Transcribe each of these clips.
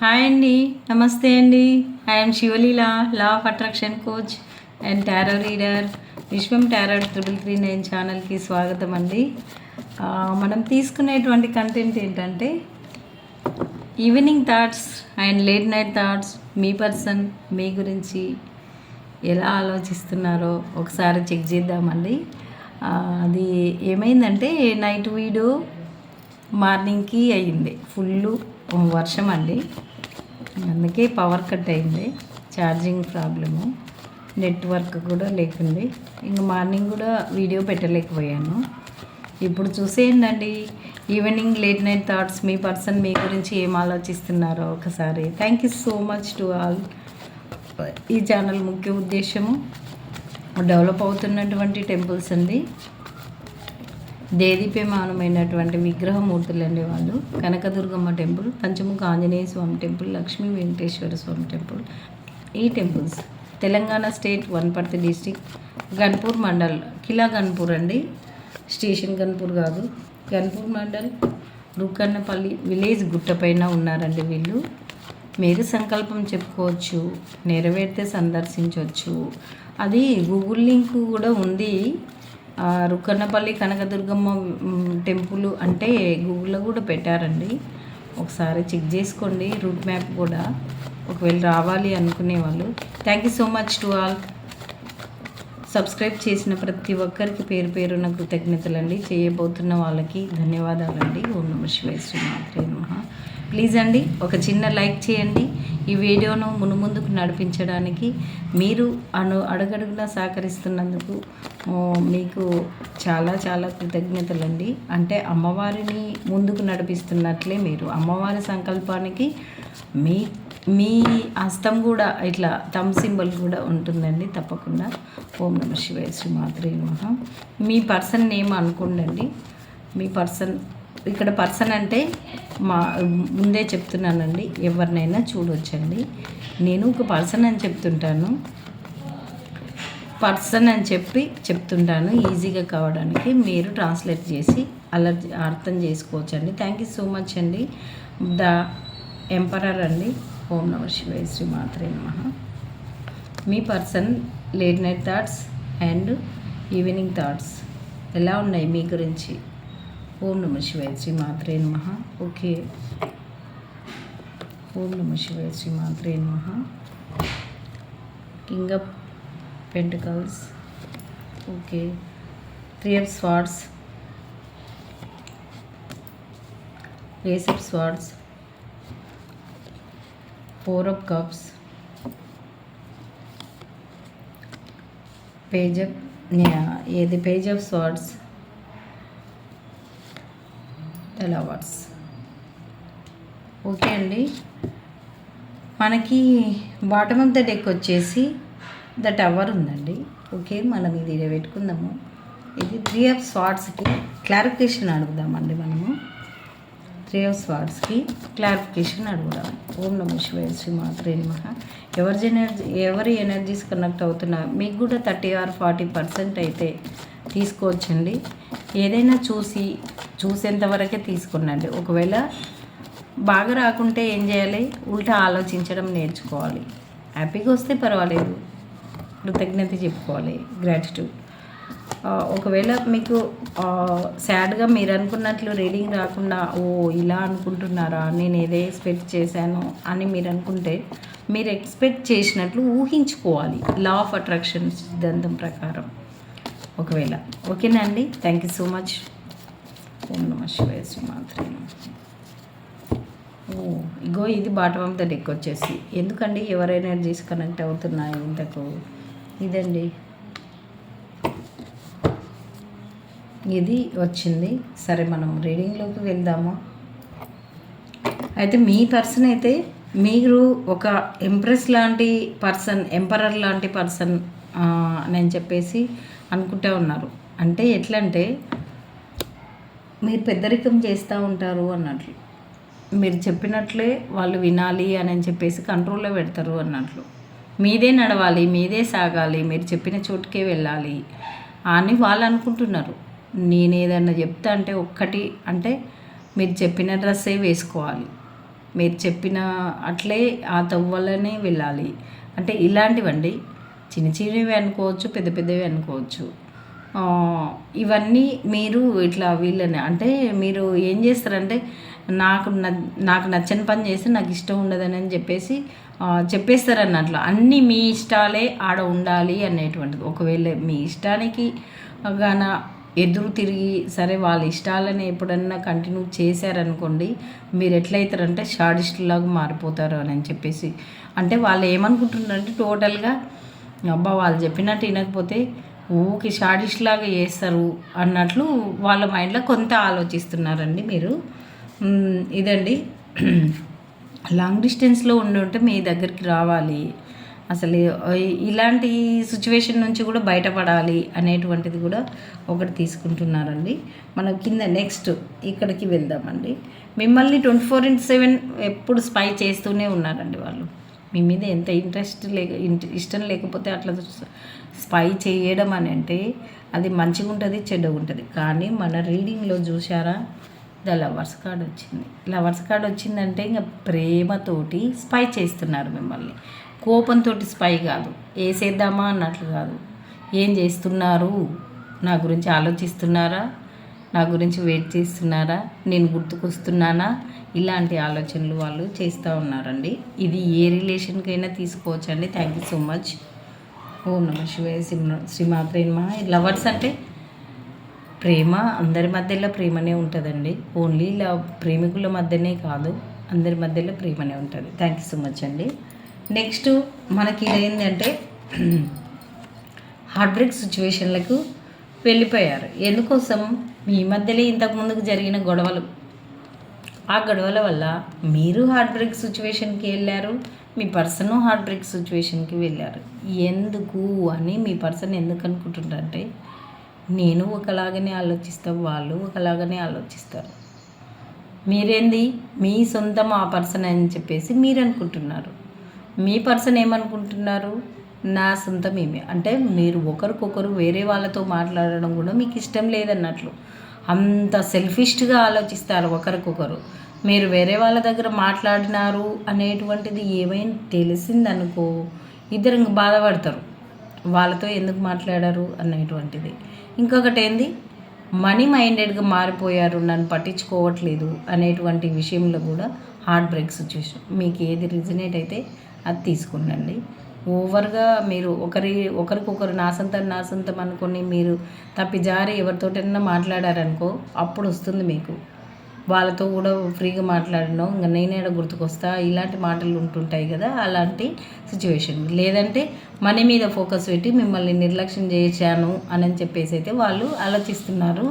Hi అండి. నమస్తే అండి. I'm Sivaleela law of attraction coach and tarot reader. Vishwam tarot triple three nine ఛానల్కి స్వాగతం అండి. మనం తీసుకునేటువంటి కంటెంట్ ఏంటంటే evening thoughts and late night thoughts me person మీ గురించి ఎలా ఆలోచిస్తున్నారో ఒకసారి చెక్ చేద్దామండి. అది ఏమైందంటే నైట్ వీడియో మార్నింగ్కి అయ్యింది. ఫుల్ వర్షం అండి. అందుకే పవర్ కట్ అయింది. Charging problem. నెట్వర్క్ కూడా లేకుంది. ఇంక మార్నింగ్ కూడా వీడియో పెట్టలేకపోయాను. ఇప్పుడు చూసేయండి ఈవినింగ్ లేట్ నైట్ థాట్స్ మీ పర్సన్ మీ గురించి ఏం ఆలోచిస్తున్నారో ఒకసారి. Thank you so much to all ఈ ఛానల్ ముఖ్య ఉద్దేశము డెవలప్ అవుతున్నటువంటి టెంపుల్స్ అండి. దేదీప్యమానమైనటువంటి విగ్రహమూర్తులండి వాళ్ళు Kanakadurgamma temple Panchamukha Anjaneya Swamy temple Lakshmi Venkateswara Swamy temple. ఈ temples Telangana state Wanaparthy district Ganpur mandal. Kila Ganpur అండి. స్టేషన్ గన్పూర్ కాదు. గన్పూర్ మండల్ రుక్కన్నపల్లి విలేజ్ గుట్టపైన ఉన్నారండి వీళ్ళు. మీరు సంకల్పం చెప్పుకోవచ్చు నెరవేరితే సందర్శించవచ్చు. అది గూగుల్ లింక్ కూడా ఉంది. రుకన్నపల్లి రుక్కన్నపల్లి కనకదుర్గమ్మ టెంపుల్ అంటే గూగుల్లో కూడా పెట్టారండి. ఒకసారి చెక్ చేసుకోండి రూట్ మ్యాప్ కూడా. ఒకవేళ రావాలి అనుకునే వాళ్ళు. Thank you so much to all subscribe చేసిన ప్రతి ఒక్కరికి పేరు పేరున కృతజ్ఞతలండి. చేయబోతున్న వాళ్ళకి ధన్యవాదాలండి. ఓం నమ శివాయ శ్రీమాత్రే నమః. ప్లీజ్ అండి ఒక చిన్న లైక్ చేయండి. ఈ వీడియోను మునుముందుకు నడిపించడానికి మీరు అను అడుగడుగునా సహకరిస్తున్నందుకు మీకు చాలా చాలా కృతజ్ఞతలండి. అంటే అమ్మవారిని ముందుకు నడిపిస్తున్నట్లే మీరు. అమ్మవారి సంకల్పానికి మీ మీ హస్తం కూడా ఇట్లా తమ్ సింబల్ కూడా ఉంటుందండి తప్పకుండా. ఓం నమ శివాయ శ్రీ మాత్రే మీ పర్సన్ నేమ్ అనుకోండి మీ పర్సన్ ఇక్కడ పర్సన్ అంటే మా ముందే చెప్తున్నానండి ఎవరినైనా చూడొచ్చండి. నేను ఒక పర్సన్ అని చెప్తుంటాను. పర్సన్ అని చెప్పి చెప్తుంటాను ఈజీగా కావడానికి మీరు ట్రాన్స్లేట్ చేసి అలా అర్థం చేసుకోవచ్చు అండి థ్యాంక్ యూ సో మచ్ అండి. ద ఎంపరర్ అండి. ఓం నమ శివాయ శ్రీ మాత్రే నమ. మీ person late night thoughts and evening thoughts ఎలా ఉన్నాయి మీ గురించి? ఓం నమ శివాయ శ్రీ మాత్రే నమః ఓకే ఓం నమ శివాయ శ్రీ మాత్రే నమః king of pentacles okay three of swords ace of swords four of cups page of ఏది page of tell hours okay అండి. మనకి బాటమ్ ఆఫ్ ద డెక్ వచ్చేసి ద టవర్ ఉందండి. ఓకే మనం ఇది పెట్టుకుందాము. ఇది త్రీ ఆఫ్ స్వార్డ్స్కి క్లారిఫికేషన్ అడుగుదామండి మనము. త్రీ ఆఫ్ స్వార్డ్స్కి క్లారిఫికేషన్ అడుగుదాం. ఓం నమ శివాయ శ్రీ మాత్రే నమః. ఎవరి ఎనర్జీ ఎవరి ఎనర్జీస్ కనెక్ట్ అవుతున్నా మీకు కూడా థర్టీ ఆర్ ఫార్టీ పర్సెంట్ అయితే తీసుకోవచ్చండి. ఏదైనా చూసి చూసేంత వరకే ఒకవేళ బాగా రాకుంటే ఏం చేయాలి? ఉల్టా ఆలోచించడం నేర్చుకోవాలి. హ్యాపీగా వస్తే పర్వాలేదు. కృతజ్ఞత చెప్పుకోవాలి. గ్రాటిట్యూడ్. ఒకవేళ మీకు సాడ్గా మీరు అనుకున్నట్లు రీడింగ్ రాకుండా ఓ ఇలా అనుకుంటున్నారా? నేను ఏదే ఎక్స్పెక్ట్ చేశాను అని మీరు అనుకుంటే మీరు ఎక్స్పెక్ట్ చేసినట్లు ఊహించుకోవాలి. లా ఆఫ్ అట్రాక్షన్ సిద్ధాంతం ప్రకారం. ఒకవేళ. ఓకేనా అండి? Thank you so much. ఓం నమ శివాయ శ్రీ ఓ ఇగో ఇది బాటమ్ ఆఫ్ ద డెక్ వచ్చేసి ఎందుకండి ఎవరు ఎనర్జీస్ కనెక్ట్ అవుతున్నాయి ఇంతకు? ఇదండి. ఇది వచ్చింది. సరే మనం రీడింగ్లోకి వెళ్దాము? అయితే మీ పర్సన్ అయితే మీరు ఒక ఎంప్రెస్ లాంటి పర్సన్ ఎంపరర్ లాంటి పర్సన్ అని చెప్పేసి అనుకుంటూ ఉన్నారు. అంటే ఎట్లంటే మీరు పెద్దరికం చేస్తూ ఉంటారు అన్నట్లు. మీరు చెప్పినట్లే వాళ్ళు వినాలి అని చెప్పేసి కంట్రోల్లో పెడతారు అన్నట్లు. మీదే నడవాలి మీదే సాగాలి మీరు చెప్పిన చోటుకే వెళ్ళాలి అని వాళ్ళు అనుకుంటున్నారు. నేను ఏదన్నా చెప్తా అంటే ఒక్కటి అంటే మీరు చెప్పిన డ్రెస్సే వేసుకోవాలి. మీరు చెప్పిన అట్లే ఆ తవ్వలనే వెళ్ళాలి. అంటే ఇలాంటివండి. చిన్న చిన్నవి అనుకోవచ్చు పెద్ద పెద్దవి అనుకోవచ్చు. ఇవన్నీ మీరు ఇట్లా వీళ్ళని అంటే మీరు ఏం చేస్తారంటే నాకు న నాకు నచ్చని పని చేస్తే నాకు ఇష్టం ఉండదని అని చెప్పేసి చెప్పేస్తారని చెప్పేస్తారు అన్నట్లు అన్నీ మీ ఇష్టాలే ఆడ ఉండాలి అనేటువంటిది. ఒకవేళ మీ ఇష్టానికి గాన ఎదురు తిరిగి సరే వాళ్ళ ఇష్టాలని ఎప్పుడన్నా కంటిన్యూ చేశారనుకోండి మీరు ఎట్లయితారంటే షాడిస్టులాగా మారిపోతారు అని చెప్పేసి. అంటే వాళ్ళు ఏమనుకుంటున్నారంటే టోటల్గా అబ్బా వాళ్ళు చెప్పినట్టు వినకపోతే ఊకి షాడిష్ లాగా చేస్తారు అన్నట్లు వాళ్ళ మైండ్లో కొంత ఆలోచిస్తున్నారండి మీరు. ఇదండి. లాంగ్ డిస్టెన్స్లో ఉండి ఉంటే మీ దగ్గరికి రావాలి. అసలు ఇలాంటి సిచ్యువేషన్ నుంచి కూడా బయటపడాలి అనేటువంటిది కూడా ఒకటి తీసుకుంటున్నారండి. మనం కింద నెక్స్ట్ ఇక్కడికి వెళ్దామండి. మిమ్మల్ని ట్వంటీ ఫోర్ ఇంటూ సెవెన్ ఎప్పుడు స్పై చేస్తూనే ఉన్నారండి వాళ్ళు. మీ మీద ఎంత ఇంట్రెస్ట్ లేక ఇష్టం లేకపోతే అట్లా స్పై చేయడం అని అంటే అది మంచిగా ఉంటుంది చెడ్డగా ఉంటుంది కానీ మన రీడింగ్లో చూసారా ద లవర్స్ కార్డ్ వచ్చింది. లవర్స్ కార్డ్ వచ్చిందంటే ఇంకా ప్రేమతోటి స్పై చేస్తున్నారు మిమ్మల్ని. కోపంతో స్పై కాదు. వేసేద్దామా అన్నట్లు కాదు. ఏం చేస్తున్నారు? నా గురించి ఆలోచిస్తున్నారా? నా గురించి వెయిట్ చేస్తున్నారా? నేను గుర్తుకొస్తున్నానా? ఇలాంటి ఆలోచనలు వాళ్ళు చేస్తూ ఉన్నారండి. ఇది ఏ రిలేషన్కైనా తీసుకోవచ్చండి. థ్యాంక్ యూ సో మచ్ ఓం నమ శివాయ. శ్రీ- శ్రీమాత్రే నమ. లవర్స్ అంటే ప్రేమ. అందరి మధ్యలో ప్రేమనే ఉంటుందండి. ఓన్లీ లవ్ ప్రేమికుల మధ్యనే కాదు. అందరి మధ్యలో ప్రేమనే ఉంటుంది. థ్యాంక్ యూ సో మచ్ అండి. నెక్స్ట్ మనకి ఇదేంటంటే హార్ట్ బ్రేక్ సిచ్యువేషన్లకు వెళ్ళిపోయారు. ఎందుకోసం? మీ మధ్యలో ఇంతకు ముందుకు జరిగిన గొడవలు. ఆ గొడవల వల్ల మీరు హార్ట్ బ్రేక్ సిచ్యువేషన్కి వెళ్ళారు మీ పర్సన్ హార్ట్ బ్రేక్ సిచ్యువేషన్కి వెళ్ళారు. ఎందుకు అని మీ పర్సన్ ఎందుకు అనుకుంటుంటారంటే నేను ఒకలాగనే ఆలోచిస్తా వాళ్ళు ఒకలాగనే ఆలోచిస్తారు. మీరేంది? మీ సొంతం ఆ పర్సన్ అని చెప్పేసి మీరు అనుకుంటున్నారు. మీ పర్సన్ ఏమనుకుంటున్నారు? నా సొంతం ఏమి అంటే మీరు ఒకరికొకరు వేరే వాళ్ళతో మాట్లాడడం కూడా మీకు ఇష్టం లేదన్నట్లు. అంత సెల్ఫిష్గా ఆలోచిస్తారు ఒకరికొకరు. మీరు వేరే వాళ్ళ దగ్గర మాట్లాడినారు అనేటువంటిది ఏమైనా తెలిసిందనుకో ఇద్దరు ఇంక బాధపడతారు. వాళ్ళతో ఎందుకు మాట్లాడారు అనేటువంటిది. ఇంకొకటి ఏంది మనీ మైండెడ్గా మారిపోయారు నన్ను పట్టించుకోవట్లేదు అనేటువంటి విషయంలో కూడా హార్ట్ బ్రేక్ సిచ్యువేషన్ మీకు ఏది రిజనేట్ అయితే అది తీసుకునండి ఓవర్గా మీరు ఒకరి ఒకరికొకరు నా నాసంతం అనుకుని అనుకొని మీరు తప్పిజారి ఎవరితోటైనా మాట్లాడారనుకో అప్పుడు వస్తుంది మీకు. వాళ్ళతో కూడా ఫ్రీగా మాట్లాడడం ఇంకా నేనేడ గుర్తుకొస్తా ఇలాంటి మాటలు ఉంటుంటాయి కదా అలాంటి సిచ్యువేషన్. లేదంటే మనీ మీద ఫోకస్ పెట్టి మిమ్మల్ని నిర్లక్ష్యం చేశాను అని చెప్పేసి అయితే వాళ్ళు ఆలోచిస్తున్నారు.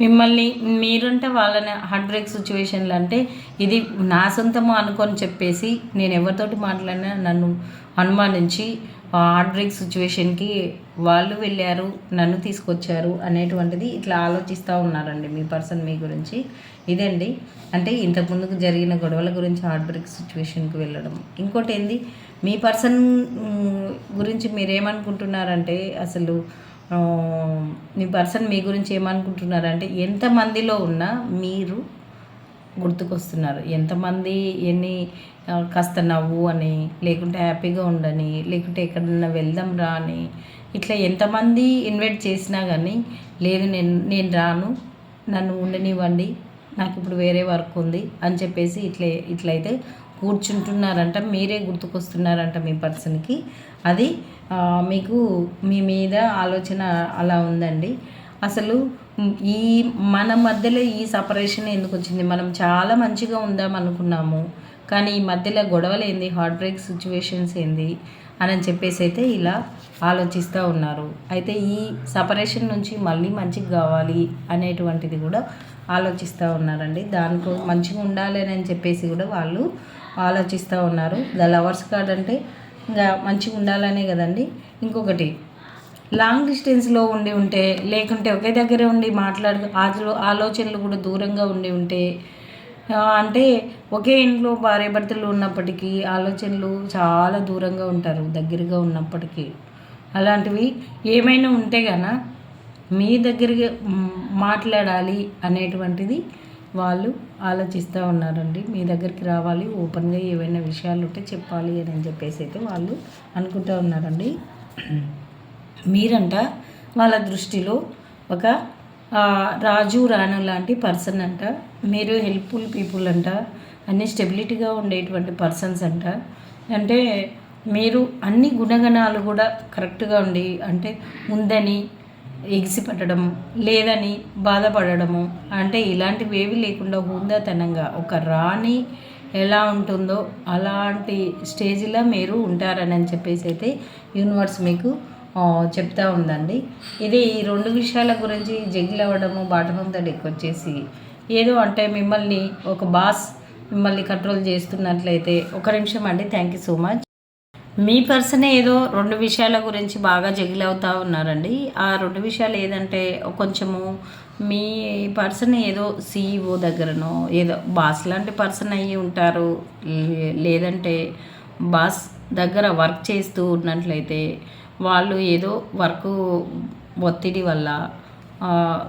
మిమ్మల్ని మీరంటే వాళ్ళని హార్ట్ బ్రేక్ సిచ్యువేషన్లు అంటే ఇది నా సొంతము అనుకొని చెప్పేసి నేను ఎవరితోటి మాట్లాడినా నన్ను అనుమానించి హార్ట్ బ్రేక్ సిచ్యువేషన్కి వాళ్ళు వెళ్ళారు నన్ను తీసుకొచ్చారు అనేటువంటిది ఇట్లా ఆలోచిస్తూ ఉన్నారండి మీ పర్సన్ మీ గురించి. ఇదండి. అంటే ఇంతకు ముందుకు జరిగిన గొడవల గురించి హార్ట్ బ్రేక్ సిచ్యువేషన్కి వెళ్ళడం. ఇంకోటి ఏంది? మీ పర్సన్ గురించి మీరేమనుకుంటున్నారంటే అసలు మీ పర్సన్ మీ గురించి ఏమనుకుంటున్నారంటే ఎంతమందిలో ఉన్నా మీరు గుర్తుకొస్తున్నారు. ఎంతమంది ఎన్ని కాస్త నవ్వు అని లేకుంటే హ్యాపీగా ఉండని లేకుంటే ఎక్కడన్నా వెళ్దాం రా అని ఇట్లా ఎంతమంది ఇన్వైట్ చేసినా కానీ లేదు నేను నేను రాను నన్ను ఉండనివ్వండి నాకు ఇప్పుడు వేరే వర్క్ ఉంది అని చెప్పేసి ఇట్లే ఇట్లయితే కూర్చుంటున్నారంట మీరే గుర్తుకొస్తున్నారంట మీ పర్సన్కి. అది మీకు మీ మీద ఆలోచన అలా ఉందండి. అసలు ఈ మన మధ్యలో ఈ సపరేషన్ ఎందుకు వచ్చింది మనం చాలా మంచిగా ఉందాం అనుకున్నాము కానీ ఈ మధ్యలో గొడవలు ఏంది హార్ట్ బ్రేక్ సిచ్యువేషన్స్ ఏంది అని చెప్పేసి అయితే ఇలా ఆలోచిస్తూ ఉన్నారు. అయితే ఈ సపరేషన్ నుంచి మళ్ళీ మంచిగా కావాలి అనేటువంటిది కూడా ఆలోచిస్తూ ఉన్నారండి. దానికో మంచిగా ఉండాలి అని చెప్పేసి కూడా వాళ్ళు ఆలోచిస్తూ ఉన్నారు. ద లవర్స్ కార్డ్ అంటే ఇంకా మంచిగా ఉండాలనే కదండి. ఇంకొకటి లాంగ్ డిస్టెన్స్లో ఉండి ఉంటే లేకుంటే ఒకే దగ్గరే ఉండి మాట్లాడు ఆలో ఆలోచనలు కూడా దూరంగా ఉండి ఉంటే అంటే ఒకే ఇంట్లో భార్య భర్తలు ఉన్నప్పటికీ ఆలోచనలు చాలా దూరంగా ఉంటారు దగ్గరగా ఉన్నప్పటికీ. అలాంటివి ఏమైనా ఉంటే కన్నా మీ దగ్గరికి మాట్లాడాలి అనేటువంటిది వాళ్ళు ఆలోచిస్తూ ఉన్నారండి. మీ దగ్గరికి రావాలి ఓపెన్గా ఏవైనా విషయాలు ఉంటే చెప్పాలి అని చెప్పేసి అయితే వాళ్ళు అనుకుంటూ ఉన్నారండి. మీరంట వాళ్ళ దృష్టిలో ఒక రాజు రాణు లాంటి పర్సన్ అంట మీరు హెల్ప్ఫుల్ పీపుల్ అంట అన్ని స్టెబిలిటీగా ఉండేటువంటి పర్సన్స్ అంట అంటే మీరు అన్ని గుణగణాలు కూడా కరెక్ట్గా ఉండి అంటే ఉందని ఎగిసిపట్టడం లేదని బాధపడడము. అంటే ఇలాంటివి ఏవి లేకుండా హుందాతనంగా ఒక రాణి ఎలా ఉంటుందో అలాంటి స్టేజ్లో మీరు ఉంటారని చెప్పేసి అయితే యూనివర్స్ మీకు చెప్తా ఉందండి. ఇది ఈ రెండు విషయాల గురించి జగిల్ అవ్వడము బాటమం వచ్చేసి ఏదో అంటే మిమ్మల్ని ఒక బాస్ మిమ్మల్ని కంట్రోల్ చేస్తున్నట్లయితే ఒక నిమిషం అండి. Thank you so much. మీ పర్సనే ఏదో రెండు విషయాల గురించి బాగా జగిల్ ఉన్నారండి. ఆ రెండు విషయాలు ఏదంటే కొంచెము మీ పర్సన్ ఏదో సీఈఓ దగ్గరనో ఏదో బాస్ లాంటి పర్సన్ అయ్యి ఉంటారు. లే- లేదంటే బాస్ దగ్గర వర్క్ చేస్తూ ఉన్నట్లయితే వాళ్ళు ఏదో వర్క్ ఒత్తిడి వల్ల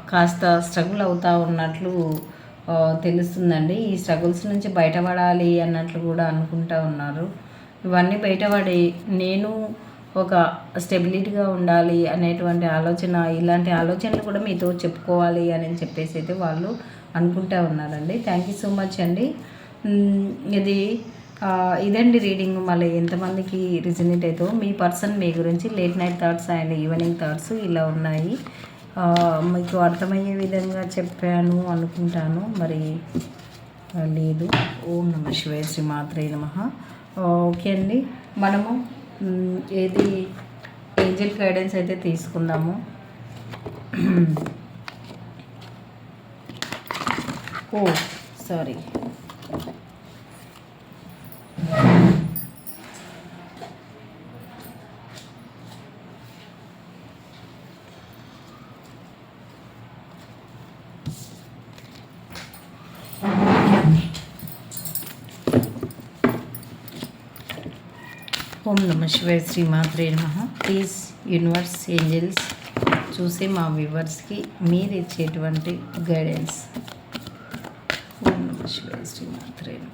కాస్త స్ట్రగుల్ అవుతూ ఉన్నట్లు తెలుస్తుందండి. ఈ స్ట్రగుల్స్ నుంచి బయటపడాలి అన్నట్లు కూడా అనుకుంటా ఉన్నారు. ఇవన్నీ బయటపడి నేను ఒక స్టెబిలిటీగా ఉండాలి అనేటువంటి ఆలోచన ఇలాంటి ఆలోచనలు కూడా మీతో చెప్పుకోవాలి అని చెప్పేసి అయితే వాళ్ళు అనుకుంటా ఉన్నారండి. థ్యాంక్ యూ సో మచ్ అండి. ఇది ఇదండి రీడింగ్ మళ్ళీ ఎంతమందికి రిజనేట్ అవుతుందో మీ పర్సన్ మీ గురించి late night thoughts and evening thoughts ఇలా ఉన్నాయి. మీకు అర్థమయ్యే విధంగా చెప్పాను అనుకుంటాను. మరి లేదు. ఓం నమ శివాయ శ్రీ మాత్రే నమ. ఓకే అండి. మనము ఏది ఏంజల్ గైడెన్స్ అయితే తీసుకుందాము. ఓ సారీ. ఓం నమ శివాయ శ్రీ మాత్రే నమ. ప్లీజ్ యూనివర్స్ ఏంజల్స్ చూసే మా వ్యూవర్స్కి మీరు ఇచ్చేటువంటి గైడెన్స్ ఓం నమ శివాయ శ్రీ మాత్రే నమ.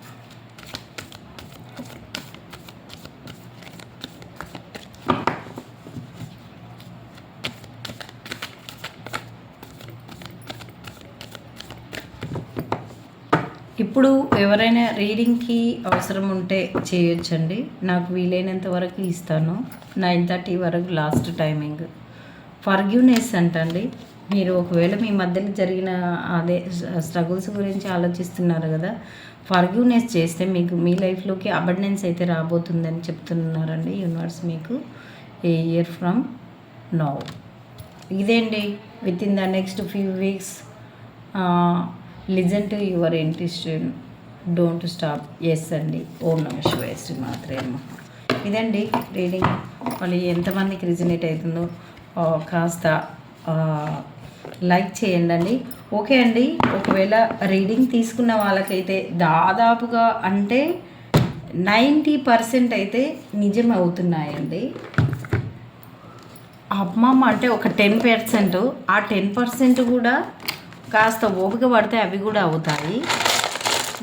ఇప్పుడు ఎవరైనా రీడింగ్కి అవసరం ఉంటే చేయొచ్చండి. నాకు వీలైనంత వరకు ఇస్తాను. నైన్ థర్టీ వరకు లాస్ట్ టైమింగ్ ఫర్గ్యూనెస్ అంటండి. మీరు ఒకవేళ మీ మధ్యలో జరిగిన అదే స్ట్రగుల్స్ గురించి ఆలోచిస్తున్నారు కదా ఫర్గ్యూనెస్ చేస్తే మీకు మీ లైఫ్లోకి అబండెన్స్ అయితే రాబోతుందని చెప్తున్నారండి యూనివర్స్ మీకు a year from now ఇదేండి with in the next few weeks listen to your interested don't stop. Yes అండి. ఓం నమ శివాయ శ్రీ మాత్రే ఇదండి రీడింగ్. మళ్ళీ ఎంతమందికి రిజనేట్ అవుతుందో కాస్త లైక్ చేయండి ఓకే అండి. ఒకవేళ రీడింగ్ తీసుకున్న వాళ్ళకైతే దాదాపుగా అంటే నైంటీ పర్సెంట్ అయితే నిజం అవుతున్నాయండి. అమ్మమ్మ అంటే ఒక టెన్ పర్సెంట్. ఆ టెన్ పర్సెంట్ కూడా కాస్త ఓపిక పడితే అవి కూడా అవుతాయి.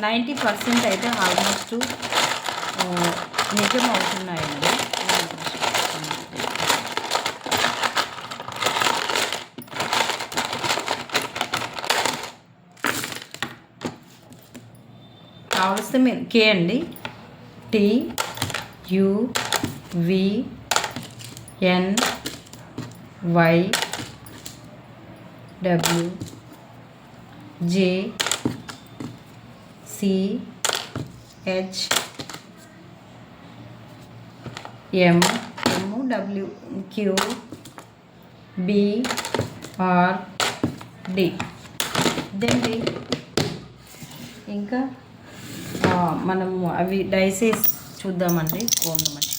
నైంటీ పర్సెంట్ అయితే ఆల్మోస్ట్ నిజం అవుతున్నాయండి కావలిస్తే మీరు కే అండి. T U V N Y W J C H M M W Q B R D ఇదండి ఇంకా మనం మనము అవి డైసెస్ చూద్దామండి. ఫోన్ మంచి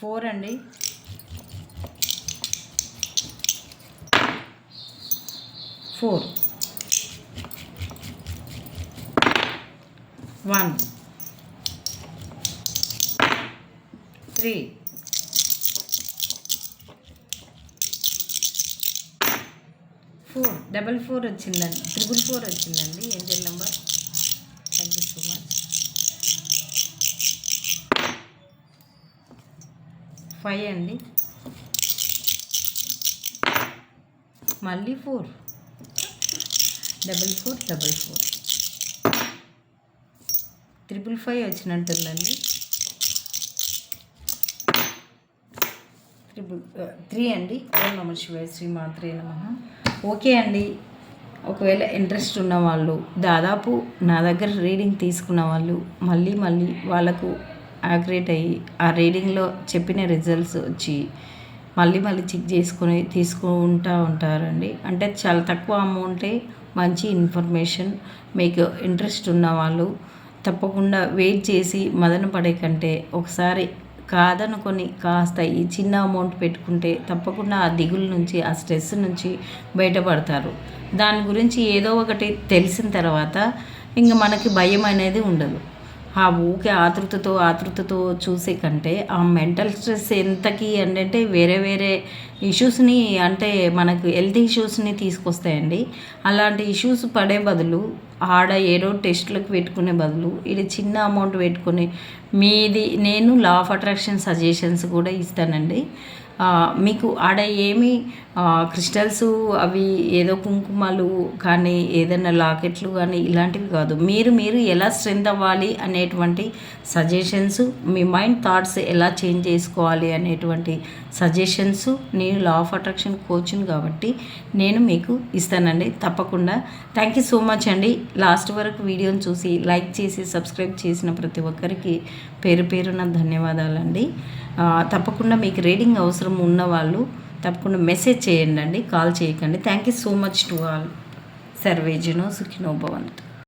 ఫోర్ అండి. Four. One. Three. Four. Double four వచ్చిందండి. త్రిబుల్ ఫోర్ వచ్చిందండి. Angel number? Thank you so much five అండి. మళ్ళీ four. Double four double four. Triple five వచ్చినట్టుందండి. Triple three అండి. ఓం నమ శివాయ శ్రీ మాత్రే నమ. ఓకే అండి. ఒకవేళ ఇంట్రెస్ట్ ఉన్న వాళ్ళు దాదాపు నా దగ్గర రీడింగ్ తీసుకున్న వాళ్ళు మళ్ళీ మళ్ళీ వాళ్ళకు యాక్యురేట్ అయ్యి ఆ రీడింగ్లో చెప్పిన రిజల్ట్స్ వచ్చి మళ్ళీ మళ్ళీ చెక్ చేసుకొని తీసుకుంటూ ఉంటారండి. అంటే చాలా తక్కువ అమౌంటే మంచి ఇన్ఫర్మేషన్ మీకు ఇంట్రెస్ట్ ఉన్న వాళ్ళు తప్పకుండా వెయిట్ చేసి మదన పడే కంటే ఒకసారి కాదనుకొని కాస్త ఈ చిన్న అమౌంట్ పెట్టుకుంటే తప్పకుండా ఆ దిగుల నుంచి ఆ స్ట్రెస్ నుంచి బయటపడతారు. దాని గురించి ఏదో ఒకటి తెలిసిన తర్వాత ఇంకా మనకి భయం అనేది ఉండదు. ఆ ఊకే ఆతృతతో ఆతృతతో చూసే కంటే ఆ మెంటల్ స్ట్రెస్ ఎంతకి అంటే వేరే వేరే ఇష్యూస్ని అంటే మనకు హెల్త్ ఇష్యూస్ని తీసుకొస్తాయండి. అలాంటి ఇష్యూస్ పడే బదులు ఆడ ఏడో టెస్ట్లకు పెట్టుకునే బదులు ఇది చిన్న అమౌంట్ పెట్టుకుని మీది నేను లా ఆఫ్ అట్రాక్షన్ సజెషన్స్ కూడా ఇస్తానండి. మీకు ఆడ ఏమి క్రిస్టల్స్ అవి ఏదో కుంకుమలు కానీ ఏదైనా లాకెట్లు కానీ ఇలాంటివి కాదు. మీరు మీరు ఎలా స్ట్రెంత్ అవ్వాలి అనేటువంటి సజెషన్స్ మీ మైండ్ థాట్స్ ఎలా చేంజ్ చేసుకోవాలి అనేటువంటి సజెషన్స్ నేను లా ఆఫ్ అట్రాక్షన్ కోచ్ను కాబట్టి నేను మీకు ఇస్తానండి తప్పకుండా. థ్యాంక్ యూ సో మచ్ అండి. లాస్ట్ వరకు వీడియోని చూసి లైక్ చేసి సబ్స్క్రైబ్ చేసిన ప్రతి ఒక్కరికి పేరు పేరున ధన్యవాదాలండి. తప్పకుండా మీకు రీడింగ్ అవసరం ఉన్నవాళ్ళు తప్పకుండా మెసేజ్ చేయండి అండి కాల్ చేయకండి. Thank you so much to all సర్వేజనో సుఖినో భవంతు.